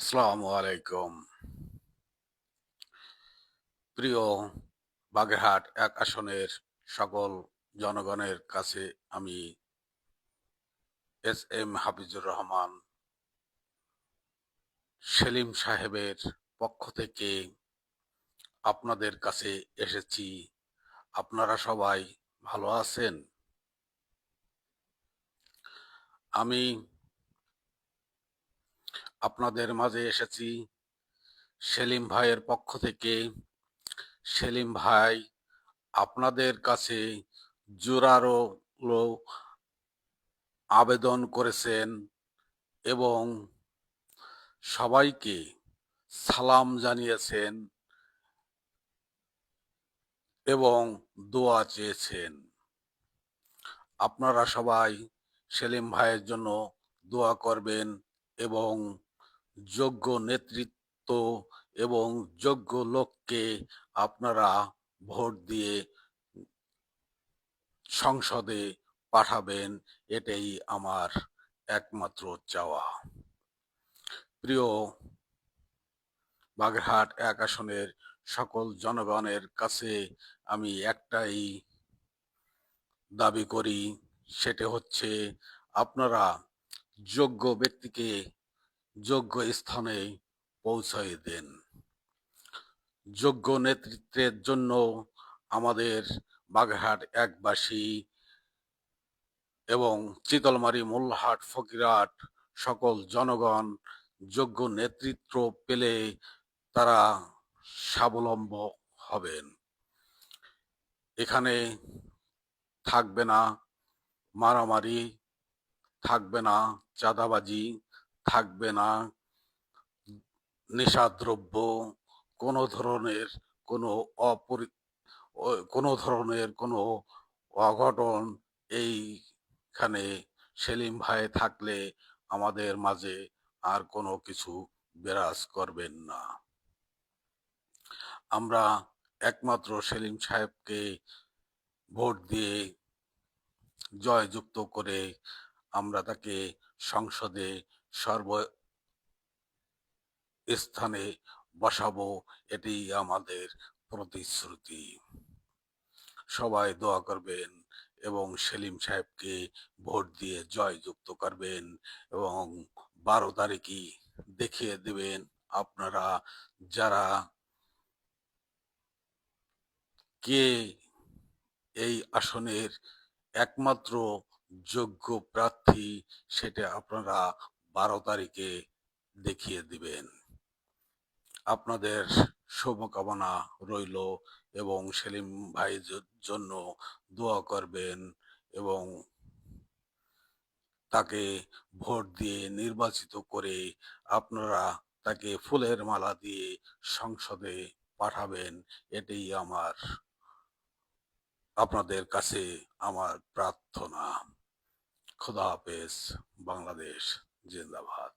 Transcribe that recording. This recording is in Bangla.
আসসালামু আলাইকুম প্রিয় বাগেরহাট এক আসনের সকল জনগণের কাছে আমি এস এম হাফিজুর রহমান সেলিম সাহেবের পক্ষ থেকে আপনাদের কাছে এসেছি। আপনারা সবাই ভালো আছেন? আমি আপনাদের মাঝে এসেছি। সেলিম ভাইয়ের পক্ষ থেকে। সেলিম ভাই, আপনাদের কাছে জোরালো আবেদন করেছেন এবং সবাইকে সালাম জানিয়েছেন এবং দোয়া চেয়েছেন। আপনারা সবাই সেলিম ভাইয়ের জন্য দোয়া করবেন এবং যোগ্য নেতৃত্ব এবং যোগ্য লোককে আপনারা ভোট দিয়ে সংসদে পাঠাবেন, এটাই আমার একমাত্র চাওয়া। প্রিয় বাগেরহাট এক আসনের সকল জনগণের কাছে আমি একটাই দাবি করি, সেটা হচ্ছে আপনারা যোগ্য ব্যক্তিকে যোগ্য স্থানে পৌঁছায় দেন। যোগ্য নেতৃত্বের জন্য আমাদের বাগেরহাট একবাসী এবং চিতলমারি, মোল্লাহাট, ফকিরহাট সকল জনগণ যোগ্য নেতৃত্ব পেলে তারা স্বাবলম্ব হবেন। এখানে থাকবে না মারামারি, থাকবে না চাঁদাবাজি থাকবে না। নেশাদ্রব্য কোনো ধরনের কোনো অপরি, কোনো ধরনের কোনো অঘটন এইখানে সেলিম ভাই থাকলে আমাদের মাঝে আর কোনো কিছু বিরাজ করবেন না। আমরা একমাত্র সেলিম সাহেবকে ভোট দিয়ে জয়যুক্ত করে আমরা তাকে সংসদে সর্ব স্থানে বসাবো এটি আমাদের প্রতিশ্রুতি। সবাই দোয়া করবেন এবং সেলিম সাহেবকে ভোট দিয়ে জয়যুক্ত করবেন এবং বারো তারিখই দেখিয়ে দেবেন আপনারা যারা কে এই আসনের একমাত্র যোগ্য প্রার্থী, সেটা আপনারা তারিখে দেখিয়ে দিবেন। আপনাদের শুভকামনা রইল এবং সেলিম ভাইয়ের জন্য দোয়া করবেন এবং তাকে ভোট দিয়ে নির্বাচিত করে আপনারা তাকে ফুলের মালা দিয়ে সংসদে পাঠাবেন, এটাই আমার, আপনাদের কাছে আমার প্রার্থনা। খোদা হাফেজ বাংলাদেশ। ジェンダーバ